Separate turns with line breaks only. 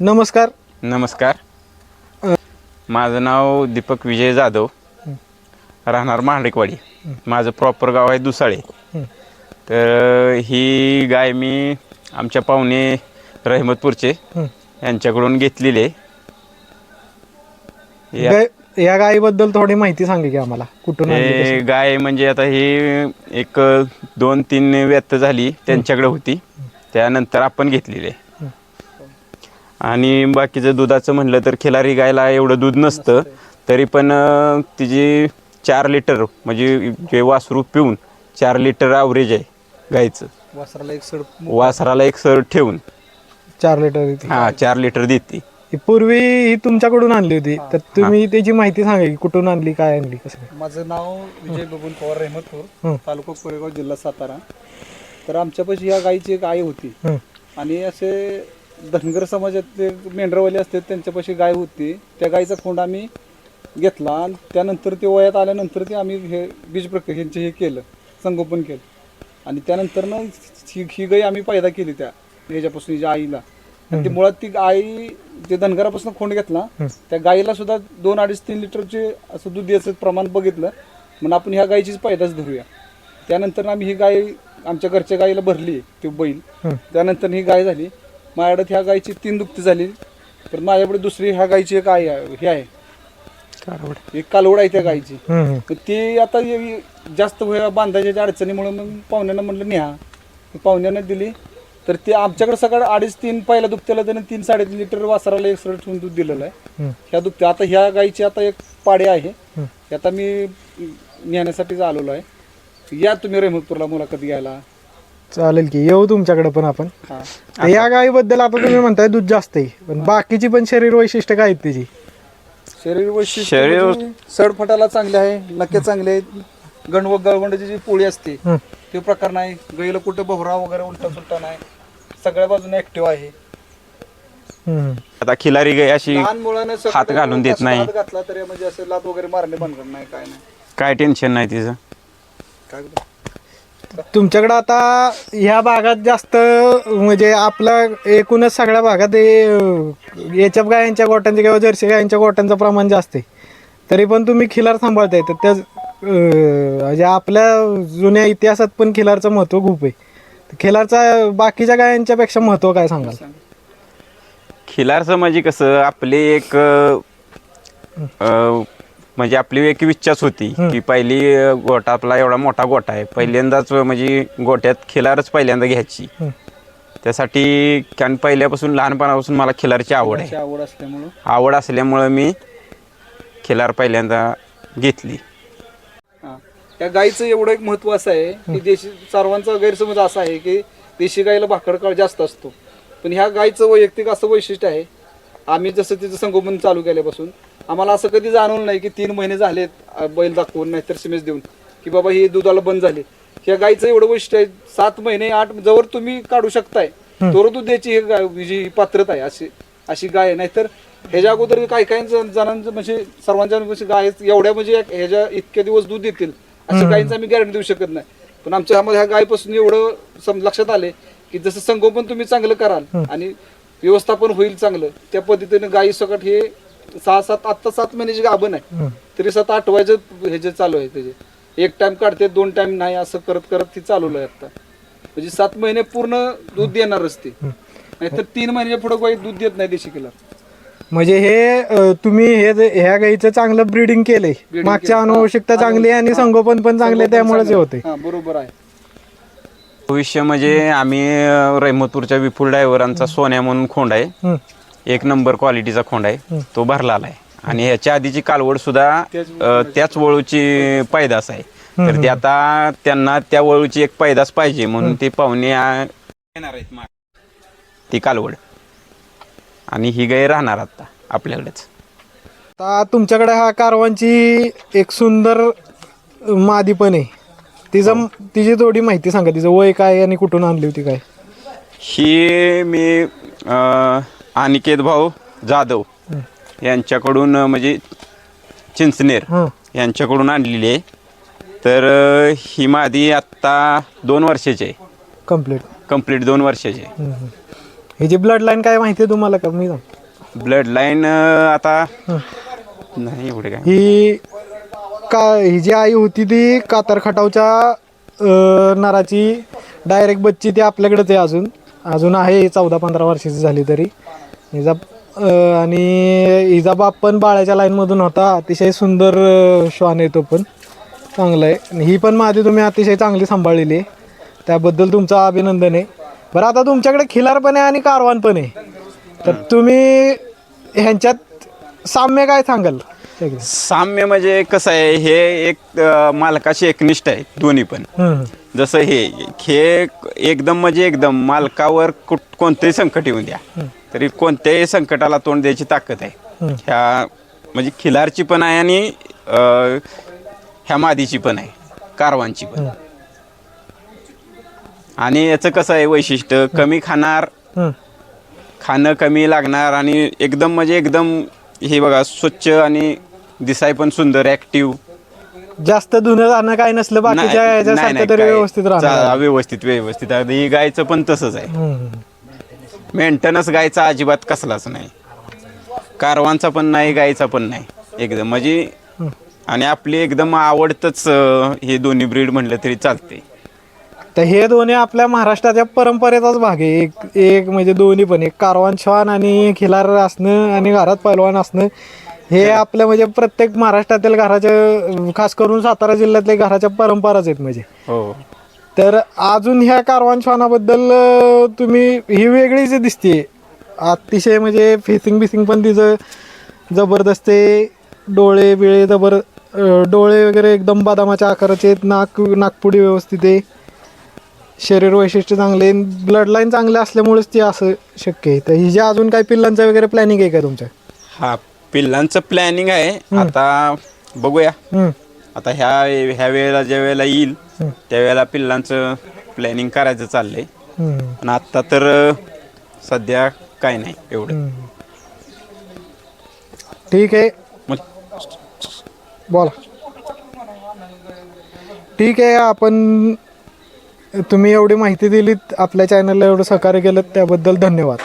नमस्कार.
नमस्कार. माझं नाव दीपक विजय जाधव. राहणार महाडिकवाडी. माझं प्रॉपर गाव आहे दुसाळे. तर ही गाय मी आमच्या पाहुणे रहमतपूरचे यांच्याकडून घेतलेली आहे. या-
गाय- या गायीबद्दल थोडी माहिती सांगे की आम्हाला. कुठून?
गाय म्हणजे आता ही एक दोन तीन व्यक्त झाली त्यांच्याकडे होती. त्यानंतर आपण घेतलेली आहे. आणि बाकीचं दुधाचं म्हणलं तर खिलारी गायला एवढं दूध नसतं तरी पण तिची चार लिटर म्हणजे जे वासरू पिऊन चार लिटर ॲव्हरेज आहे गायचं.
वासराला एक सड
वासराला एक सर ठेवून.
चार लिटर
हा चार लिटर देते.
ही पूर्वी ही तुमच्याकडून आणली होती तर तुम्ही त्याची माहिती सांगा की कुठून आणली काय आणली कसं
माझं नाव विजय बबून पवार रहमतपूर
हं.
तालुका कोरेगाव जिल्हा सातारा. तर आमच्यापाशी ह्या गायीची एक आई होती.
हं.
आणि असे धनगर समाजातले मेंढरवाले असतात त्यांच्यापाशी गाय होती. त्या गायीचा खोंड आम्ही घेतला आणि त्यानंतर ते वयात आल्यानंतर ते आम्ही हे बीज प्रक्रियेचे हे केलं संगोपन केलं. आणि त्यानंतर ना ही ही गाय आम्ही पैदा केली त्या ह्याच्यापासून हिच्या आईला. आणि ती मुळात ती आई जे धनगरापासून खोंड घेतला त्या गाईला सुद्धा दोन अडीच तीन लिटरचे असं दूध द्यायचं प्रमाण बघितलं. म्हणून आपण ह्या गायीचीच पैदाच धरूया. त्यानंतर आम्ही ही गाय आमच्या घरच्या गाईला भरली ती बैल. त्यानंतर ही गाय झाली. माझ्याकडे ह्या गायची तीन दुभती झाली तर माझ्याकडे दुसरी ह्या गायची एक आहे हे आहे. एक कालवड आहे त्या गायची.
हं.
तर ते आता ये- जास्त वया बांधायच्या अडचणीमुळे मग पाहुण्यांना म्हणलं न्या. ते पाहुण्यानं दिली. तर ते आमच्याकडे सकाळ अडीच तीन पहिला दुभत्याला त्यानं तीन साडेतीन लिटर वासराला एक सरळ ठेवून दूध दिलेलं आहे. ह्या दुभत्या आता ह्या गायची आता एक पाडे आहे. ते आता मी नेण्यासाठीच आलेलो आहे. या तुम्ही रेहमतपूरला मुलाखत घ्यायला.
चालेल की येऊ तुमच्याकडे पण आपण.
हा.
तर या गायीबद्दल आता तुम्ही म्हणताय दूध जास्त आहे. पण बाकीची पण शरीर वैशिष्ट्य काय आहेत त्याची?
शरीर वैशिष्ट्य
शरीर-
म्हणजे सडफटाला चांगले आहे नक्के चांगले आहेत गणव गळवंडाची जी पोळी असते
हं.
ते प्रकार नाही. गैला कुठं बोहरा वगैरे उलटा सुलटा नाही. सगळ्या बाजूने ऍक्टिव्ह आहे.
आता खिलारी गाय अशी
लहान मुलाने सगळं
हात घालून देत नाही.
हात घातला तरी म्हणजे असं लात वगैरे मारणे बनकर नाही काय नाही.
काय टेन्शन नाही तिचं.
काय
तुमच्याकडे आता ह्या भागात जास्त म्हणजे आपला एकूणच सगळ्या भागात हे गायांच्या गोट्यांच्या किंवा जर्सी गायांच्या गोट्यांचं प्रमाण जास्त आहे. तरी पण तुम्ही खिलार सांभाळताय. तर त्या म्हणजे आपल्या जुन्या इतिहासात पण खिलारचं महत्त्व खूप आहे. खिलारचा बाकीच्या गायांच्या पेक्षा महत्त्व काय सांगाल?
खिलारचं म्हणजे कसं आपली एक म्हणजे आपली एक इच्छाच होती की पहिली गोटा आपला एवढा मोठा गोटा आहे. पहिल्यांदाच म्हणजे गोट्यात खिलारच पहिल्यांदा घ्यायची. त्यासाठी कारण पहिल्यापासून लहानपणापासून मला खिलारची आवड आहे.
आवड असल्यामुळं?
आवड असल्यामुळं मी खिलार पहिल्यांदा घेतली.
त्या गाईचं एवढं एक महत्त्व असं आहे की देशी सर्वांचा गैरसमज असा आहे की देशी गाईला भाकड काळ जास्त असतो. पण ह्या गाईचं वैयक्तिक असं वैशिष्ट्य आहे आम्ही जसं तिचं संगोपन चालू केल्यापासून आम्हाला असं कधी जाणवलं नाही की तीन महिने झालेत अ, बैल दाखवून नाहीतर सिमेज देऊन. की बाबा ही दुधाला बंद झाली. ह्या गाईचं एवढं वैशिष्ट्य आहे सात महिने आठ जवळ तुम्ही काढू शकताय तोवर दूध द्यायची ही गाय जी पात्रता आहे अशी अशी गाय आहे. नाहीतर ह्याच्या अगोदर काही काही जण- जणांचं म्हणजे सर्वांच्या म्हणजे गाय एवढ्या म्हणजे एक- ह्याच्या इतके दिवस दूध देतील अशा गायींचं आम्ही गॅरंटी देऊ शकत नाही. पण आमच्या ह्या गायपासून एवढं सम- लक्षात आले की जसं संगोपन तुम्ही चांगलं कराल आणि व्यवस्थापन होईल चांगलं. त्या पद्धतीने गायी सकट हे सहा सात आत्ता सात महिन्याची गाभण आहे तरी सात आठवायचं हे जे चालू आहे त्याचे. एक टाइम काढते दोन टाइम नाही असं करत करत ती चालवलं आहे आता. म्हणजे सात महिने पूर्ण दूध देणारच ते. नाहीतर तीन महिन्याच्या पुढे गाई दूध देत नाही देशी किलर
म्हणजे हे तुम्ही हे ह्या गाईचं चांगलं ब्रीडिंग केलंय. मागच्या
केलं.
अनुवंशिकता
हा.
चांगली आहे आणि. संगोपन पण चांगले हे होते
बरोबर आहे.
भविष्य म्हणजे आम्ही रहमतपूरच्या विपुल ड्रायव्हरांचा सोन्या म्हणून खोंड आहे.
हं.
एक नंबर क्वालिटीचा खोंड आहे. तो भरलेला आहे. आणि ह्याच्या आधीची कालवड सुद्धा त्याच वळूची पैदास आहे. तर ते आता त्यांना त्या वळूची एक पैदास पाहिजे म्हणून ते पाहुणे येणार आहेत मागे. ती कालवड. आणि ही गाय राहणार आता आपल्याकडेच.
आता तुमच्याकडे हा कारवांची एक सुंदर मादी पण आहे. तिचं तिची थोडी माहिती सांगा तिचं वय काय आणि कुठून आणली होती काय?
ही मी अ, अनिकेत भाऊ जाधव यांच्याकडून अ, म्हणजे चिंचनेर
हं.
यांच्याकडून आणलेली आहे. तर अ, ही मादी आत्ता दोन वर्षाची आहे.
कंप्लीट
कंप्लीट दोन वर्षाची आहे.
ही जी ब्लड लाईन काय माहिती आहे तुम्हाला का? मी सांग.
ब्लड लाईन आता नाही एवढे काय
ही का ही जी आई होती ती कातर खटावच्या नराची डायरेक्ट बच्ची ती आपल्याकडेच आहे अजून. अजून आहे चौदा पंधरा वर्षाची झाली तरी. हिजा आणि हिजा बाप पण बाळाच्या लाईनमधून होता. अतिशय सुंदर श्वान येतो पण. चांगला आहे. ही पण माझी तुम्ही अतिशय चांगली सांभाळलेली आहे. त्याबद्दल तुमचं अभिनंदन आहे. बरं आता तुमच्याकडे खिलार पण आहे आणि कारवान पण आहे. तर तुम्ही ह्यांच्यात साम्य काय सांगाल?
साम्य म्हणजे कसं आहे हे एक अं, मालकाशी एकनिष्ठ आहे दोन्ही पण.
हम्म.
जसं हे हे एकदम म्हणजे एकदम मालकावर कुठ कोणतंही संकट येऊन द्या. तरी कोणत्याही संकटाला तोंड द्यायची ताकद आहे. ह्या म्हणजे खिलारची पण आहे आणि अं, ह्या मादीची पण आहे. कारवांची पण. आणि याचं कसं आहे वैशिष्ट्य कमी खाणार
हम्म.
खाणं कमी लागणार आणि एकदम म्हणजे एकदम हे बघा स्वच्छ आणि दिसाय पण सुंदर ऍक्टिव्ह
जास्त धुणं जाणं काय नसलं बाकीच्या तरी व्यवस्थित राहणार.
व्यवस्थित व्यवस्थित. आता ही गायचं पण तसंच आहे. मेंटेनन्स गायचा अजिबात कसलाच नाही. कारवांचा पण नाही गायचा पण नाही. एकदम म्हणजे आणि आपली एकदम आवडतच अं, हे दोन्ही ब्रीड म्हणलं तरी चालते
तर हे दोन्ही आपल्या महाराष्ट्राच्या परंपरेचाच भाग आहे. एक एक म्हणजे दोन्ही पण. एक कारवान श्वान आणि खिलार असणं आणि घरात पैलवान असणं. हे आपल्या म्हणजे प्रत्येक महाराष्ट्रातील घराच्या खास करून सातारा जिल्ह्यातल्या घराच्या परंपराच आहेत म्हणजे.
हो.
तर अजून ह्या कारवान श्वानाबद्दल तुम्ही ही वेगळीच दिसते अतिशय म्हणजे फेसिंग बिसिंग पण तिचं जबरदस्त आहे. डोळे बिळे जबर डोळे वगैरे एकदम बदामाच्या आकाराचे आहेत. नाक नागपुडी व्यवस्थित आहे. शरीर वैशिष्ट्य चांगले ब्लड लाईन चांगले असल्यामुळेच ते असं शक्य आहे. तर हिच्या अजून काही पिल्लांचं वगैरे प्लॅनिंग आहे का तुमच्या?
हा पिल्लांचं प्लॅनिंग आहे. आता बघूया.
हम्म,
आता ह्या ह्या वेळेला ज्या वेळेला येईल त्यावेळेला पिल्लांचं प्लॅनिंग करायचं चाललंय.
हम्म,
पण आत्ता तर अं, सध्या काय नाही एवढं.
ठीक आहे.
मग
बोला. ठीक आहे आपण तुम्ही एवढी माहिती दिलीत आपल्या चॅनलला एवढं सहकार्य केलं त्याबद्दल धन्यवाद.